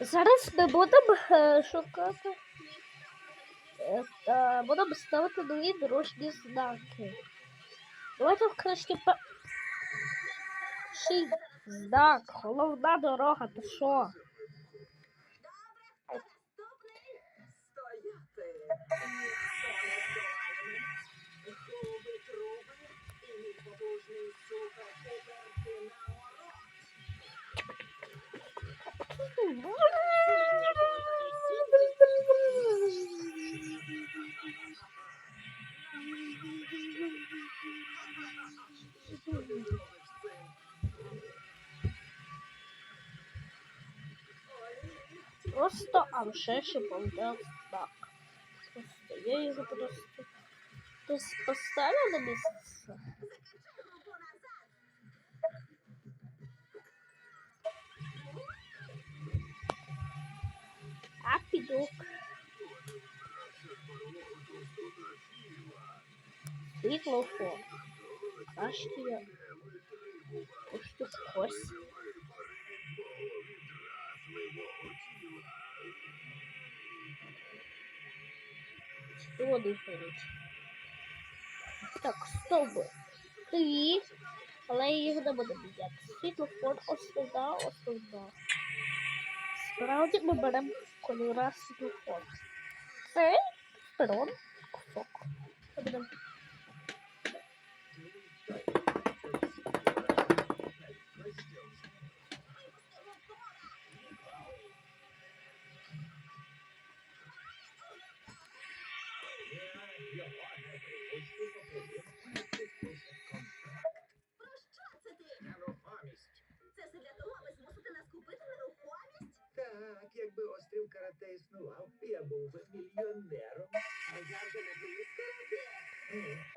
Зараз ми будемо е, шукати. е, та Будемо ставити нові дорожні знаки. Давайте краще пе... Ший знак, головна дорога, то що? Просто Амшеши бомбел бак. Просто я его просто поставила на место. А підок. Світлофор. Краще я пусту ось. Води горить. Так, стовби. Дві. Але я їх не буду міняти. Світлофор ось сюди, ось сюди. Birazcık mı benim Colorado Fox? Ve pardon Fox. Pardon. Yeah, якби острів карате існував, я був би мільйонером. А я вже не боюсь карате.